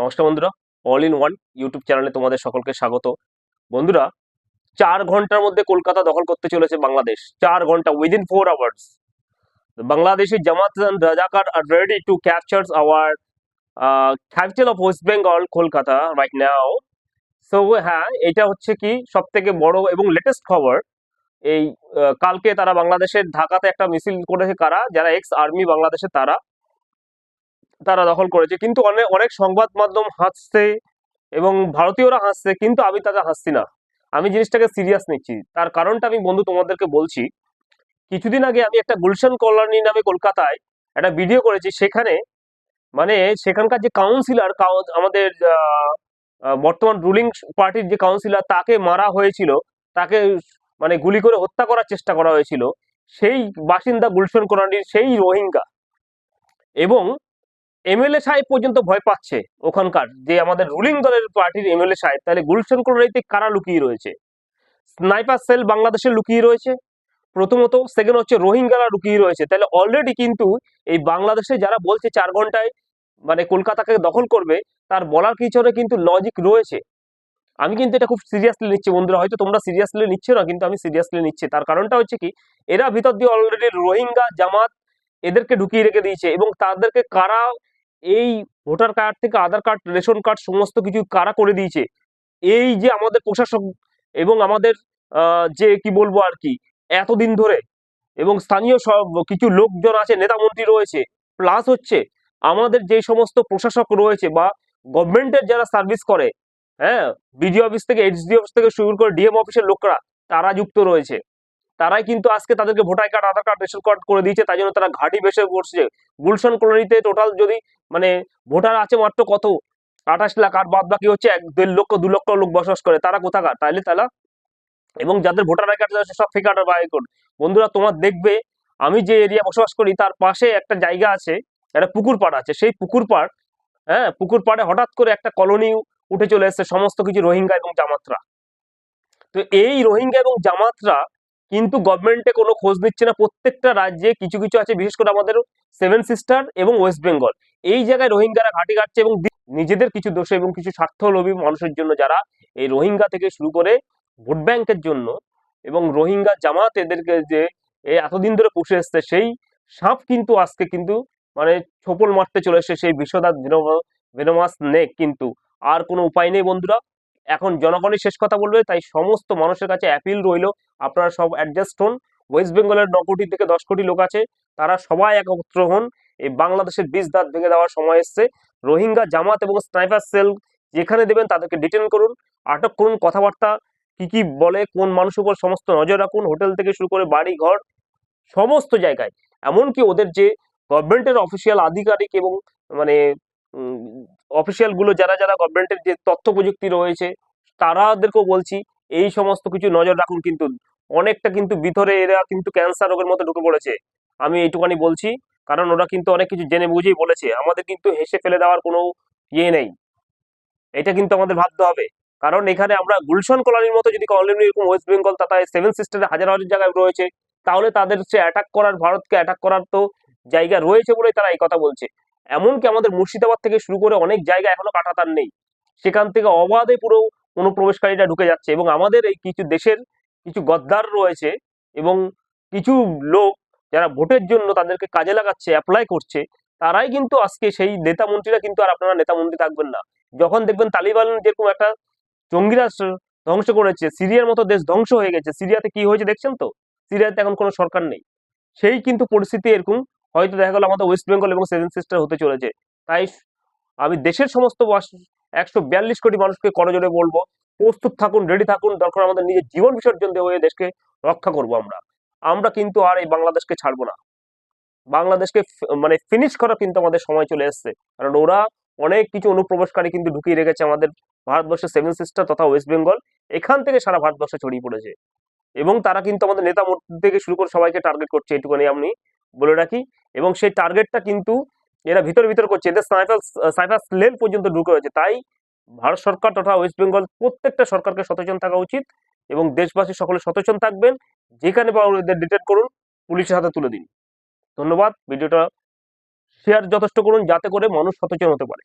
নমস্কার বন্ধুরা all in one YouTube চ্যানেলে তোমাদের সকলকে স্বাগত। বন্ধুরা, চার ঘণ্টার মধ্যে কলকাতা দখল করতে চলেছে বাংলাদেশ। চার ঘণ্টা within four hours Bangladeshi Jamaat রাজাকার আর ready to capture our capital of West Bengal Kolkata right now so হ্যাঁ এটা হচ্ছে কি সব থেকে বড় এবং লেটেস্ট খবর। এই কালকে তারা বাংলাদেশের ঢাকাতে একটা মিছিল করেছে কারা? যারা এক্স আর্মি বাংলাদেশে তারা। তারা দখল করেছে। কিন্তু অনেক অনেক সংবাদ মাধ্যম হাসছে এবং ভারতীয়রা হাসছে, কিন্তু আমি তাদের হাসছি না। আমি জিনিসটাকে সিরিয়াস নিচ্ছি। তার কারণটা আমি বন্ধু তোমাদেরকে বলছি, কিছুদিন আগে আমি একটা গুলশান কলোনি নামে কলকাতায় একটা ভিডিও করেছি। সেখানে মানে সেখানকার যে কাউন্সিলর আমাদের বর্তমান রুলিং পার্টির যে কাউন্সিলর তাকে মারা হয়েছিল। তাকে মানে গুলি করে হত্যা করার চেষ্টা করা হয়েছিল। সেই বাসিন্দা গুলশান কলোনির সেই রোহিঙ্গা। এবং এমএলএ সাহেব পর্যন্ত ভয় পাচ্ছে ওখানকার যে আমাদের রুলিং দলের পার্টির এমএলএ সাহেব। তাহলে গুলশান কলোনিতে কারা লুকিয়ে রয়েছে? স্নাইপার সেল বাংলাদেশে লুকিয়ে রয়েছে। প্রথমত সেকেন্ড হচ্ছে রোহিঙ্গারা লুকিয়ে রয়েছে। তাহলে অলরেডি কিন্তু এই বাংলাদেশে যারা বলছে চার ঘন্টায় মানে কলকাতাকে দখল করবে, তার বলার পিছনে কিন্তু লজিক রয়েছে। আমি কিন্তু এটা খুব সিরিয়াসলি নিচ্ছি বন্ধুরা। হয়তো তোমরা সিরিয়াসলি নিচ্ছ না, কিন্তু আমি সিরিয়াসলি নিচ্ছি। তার কারণটা হচ্ছে কি, এরা ভিতর দিয়ে অলরেডি রোহিঙ্গা, জামাত এদেরকে ঢুকিয়ে রেখে দিয়েছে এবং তাদেরকে কারা এই ভোটার কার্ড থেকে আধার কার্ড, রেশন কার্ড সমস্ত কিছু কারা করে দিয়েছে? এই যে আমাদের প্রশাসক এবং আমাদের যে কি বলব আর কি, এতদিন ধরে এবং স্থানীয় সব কিছু লোকজন আছে, নেতা মন্ত্রী রয়েছে প্লাস হচ্ছে আমাদের যে সমস্ত প্রশাসক রয়েছে বা গভর্নমেন্টের যারা সার্ভিস করে হ্যাঁ বিডিও অফিস থেকে এইচডি অফিস থেকে শুরু করে ডিএম অফিসের লোকরা, তারা যুক্ত রয়েছে। তারাই কিন্তু আজকে তাদেরকে voter card Aadhaar card ration card করে দিয়েছে, তাই জন্য তারা ঘাঁটি বেসে পড়ছে গুলশান কলোনিতে টোটাল যদি মানে ভোটার আছে মাত্র কত? আঠাশ লাখ, আর বাদ বাকি হচ্ছে এক, দেড় লক্ষ, দু লক্ষ লোক বসবাস করে। তারা কোথাকার? তাইলে তারা, এবং যাদের ভোটার কার্ড আছে, সব ফেক আধার বাই কোড বন্ধুরা, তোমার দেখবে, আমি যে এরিয়া বসবাস করি, তার পাশে একটা জায়গা আছে, একটা পুকুর পাড় আছে। সেই পুকুর পাড় হ্যাঁ পুকুর পাড়ে হঠাৎ করে একটা কলোনি উঠে চলে এসেছে, সমস্ত কিছু রোহিঙ্গা এবং জামাতরা। তো এই রোহিঙ্গা এবং জামাতরা কিন্তু গভর্নমেন্টে কোনো খোঁজ নিচ্ছে না। প্রত্যেকটা রাজ্যে কিছু কিছু আছে, বিশেষ করে আমাদের সেভেন সিস্টার এবং ওয়েস্ট বেঙ্গল এই জায়গায় রোহিঙ্গারা ঘাঁটি কাটছে এবং নিজেদের কিছু দোষ এবং কিছু স্বার্থলোভী মানুষের জন্য যারা এই রোহিঙ্গা থেকে শুরু করে ভোট ব্যাংকের জন্য এবং রোহিঙ্গা জামাত এদেরকে যে এতদিন ধরে পুষে এসছে, সেই সাপ কিন্তু আজকে কিন্তু মানে ছোপল মারতে চলে এসেছে, সেই বিশ্বদাত ভেনোমাস নেক কিন্তু। আর কোনো উপায় নেই বন্ধুরা। এখন জনগণই শেষ কথা বলবে, তাই সমস্ত মানুষের কাছে অ্যাপিল রইল। আপনারা সব অ্যাডজাস্ট হন। ওয়েস্ট বেঙ্গলের ন কোটি থেকে দশ কোটি লোক আছে, তারা সবাই একত্র হন। এই বাংলাদেশের বীজ দাঁত ভেঙে দেওয়ার সময় এসছে। রোহিঙ্গা জামাত এবং স্নাইপার সেল যেখানে দেবেন তাদেরকে ডিটেন করুন। আটক করুন কথাবার্তা, কি কি বলে, কোন মানুষের উপর সমস্ত নজর রাখুন, হোটেল থেকে শুরু করে বাড়ি ঘর, সমস্ত জায়গায়। এমনকি ওদের যে গভর্নমেন্টের অফিসিয়াল আধিকারিক এবং মানে অফিসিয়ালগুলো যারা যারা গভর্নমেন্টের যে তথ্য প্রযুক্তি রয়েছে, তারাদেরকেও বলছি, এই সমস্ত কিছু নজর রাখুন কিন্তু। অনেকটা কিন্তু ভিতরে এরা কিন্তু ক্যান্সার রোগের মতো ঢুকে পড়েছে। আমি এইটুকানি বলছি, কারণ ওরা কিন্তু অনেক কিছু জেনে বুঝেই বলেছে। আমাদের কিন্তু হেসে ফেলে দেওয়ার কোনো ইয়ে নেই। এটা কিন্তু আমাদের ভাবতে হবে। কারণ এখানে আমরা গুলশন কলোনির মতো যদি কলোনি এরকম ওয়েস্ট বেঙ্গল তথা সেভেন সিস্টারে হাজার হাজার জায়গায় রয়েছে, তাহলে তাদের সে অ্যাটাক করার, ভারতকে অ্যাটাক করার তো জায়গা রয়েছে বলেই তারা এই কথা বলছে। এমনকি আমাদের মুর্শিদাবাদ থেকে শুরু করে অনেক জায়গা এখনও কাটাতার নেই। সেখান থেকে অবাধে পুরো অনুপ্রবেশকারীরা ঢুকে যাচ্ছে এবং আমাদের এই কিছু দেশের কিছু গদ্দার রয়েছে এবং কিছু লোক যারা ভোটের জন্য তাদেরকে কাজে লাগাচ্ছে অ্যাপ্লাই করছে, তারাই কিন্তু আজকে সেই নেতা মন্ত্রীরা কিন্তু আর আপনারা নেতা মন্ত্রী থাকবেন না। যখন দেখবেন তালিবান যেরকম একটা জঙ্গি রাষ্ট্র ধ্বংস করেছে, সিরিয়ার মতো দেশ ধ্বংস হয়ে গেছে, সিরিয়াতে কি হয়েছে দেখছেন তো? সিরিয়াতে এখন কোনো সরকার নেই। সেই কিন্তু পরিস্থিতি এরকম হয়তো দেখা গেল আমাদের ওয়েস্ট বেঙ্গল এবং সেভেন সিস্টার হতে চলেছে। তাই আমি দেশের সমস্ত একশো বিয়াল্লিশ কোটি মানুষকে করজোরে বলব, প্রস্তুত থাকুন রেডি থাকুন, দরকার আমাদের নিজের জীবন বিসর্জন দিয়ে হয়ে দেশকে রক্ষা করব আমরা। আমরা কিন্তু আর এই বাংলাদেশকে ছাড়বো না। বাংলাদেশকে মানে ফিনিশ করা কিন্তু আমাদের সময় চলে এসছে। কারণ ওরা অনেক কিছু অনুপ্রবেশকারী কিন্তু ঢুকিয়ে রেখেছে আমাদের ভারতবর্ষের সেভেন সিস্টার তথা ওয়েস্ট বেঙ্গল এখান থেকে সারা ভারতবর্ষে ছড়িয়ে পড়েছে। এবং তারা কিন্তু আমাদের নেতা থেকে শুরু করে সবাইকে টার্গেট করছে, এটুকুনি আমি বলে রাখি। এবং সেই টার্গেটটা কিন্তু এরা ভিতর ভিতর করছে। এদের সাইফার সাইফার লেন পর্যন্ত ঢুকে রয়েছে। তাই ভারত সরকার তথা ওয়েস্ট বেঙ্গল প্রত্যেকটা সরকারকে সচেতন থাকা উচিত এবং দেশবাসী সকলে সচেতন থাকবেন। যেখানে পাওয়া এদের ডিটেক্ট করুন, পুলিশের হাতে তুলে দিন। ধন্যবাদ। ভিডিওটা শেয়ার যথেষ্ট করুন, যাতে করে মানুষ সচেতন হতে পারে।